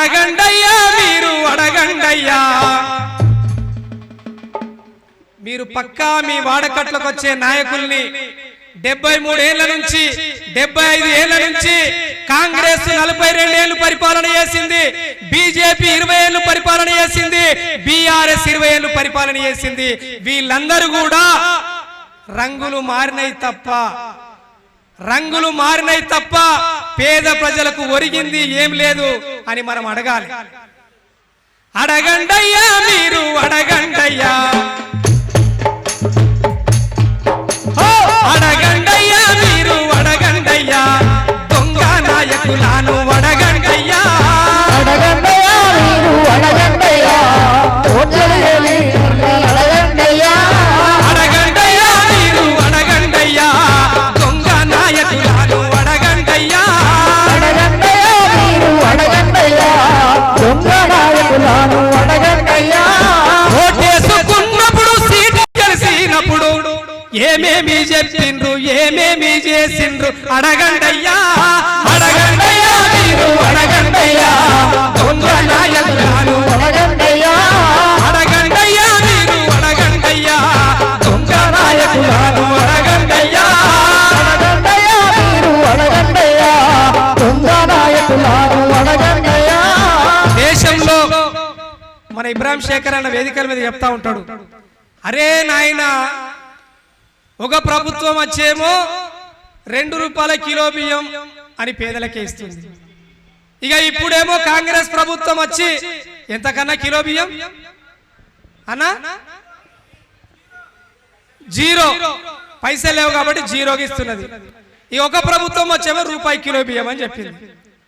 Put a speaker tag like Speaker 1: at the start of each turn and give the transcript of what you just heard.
Speaker 1: అడగండయ్యా మీరు అడగండయ్యా. మీరు పక్కా మీ వాడకట్లకు వచ్చే నాయకుల్ని డెబ్బై మూడేళ్ళ నుంచి డెబ్బై ఐదు ఏళ్ళ నుంచి కాంగ్రెస్ నలభై రెండేళ్ళు పరిపాలన చేసింది బీజేపీ ఇరవై ఏళ్ళు పరిపాలన చేసింది బీఆర్ఎస్ ఇరవై ఏళ్ళు పరిపాలన చేసింది. వీళ్ళందరూ కూడా రంగులు మారినాయి తప్ప రంగులు మారినాయి తప్ప పేద ప్రజలకు ఒరిగింది ఏం లేదు అని మనం అడగాలి. అడగండి ఏమేమి చెప్పిండ్రు ఏమేమి చేసిండ్రు? అడగండయ్యా. అడగండయ్యా మీరు అడగండయ్యా.
Speaker 2: అడగండయ్యా.
Speaker 1: అడగండయ్యా మీరు అడగండయ్యా. దొంగ నాయకులను అడగండయ్యా.
Speaker 2: అడగండయ్యా మీరు అడగండయ్యా. దొంగ నాయకులను అడగండయ్యా.
Speaker 1: దేశంలో మన ఇబ్రాహిం శేఖర్ అన్న వేదికల మీద చెప్తా ఉంటాడు. అరే నాయన ఒక ప్రభుత్వం వచ్చేమో రెండు రూపాయల కిలో బియ్యం అని పేదలకే ఇస్తుంది. ఇక ఇప్పుడేమో కాంగ్రెస్ ప్రభుత్వం వచ్చి ఎంతకన్నా కిలో బియ్యం? అన్నా? జీరో. పైసలు లేవు కాబట్టి జీరోకి ఇస్తున్నది. ఈ ఒక ప్రభుత్వం వచ్చేమో రూపాయి కిలో బియ్యం అని చెప్పింది.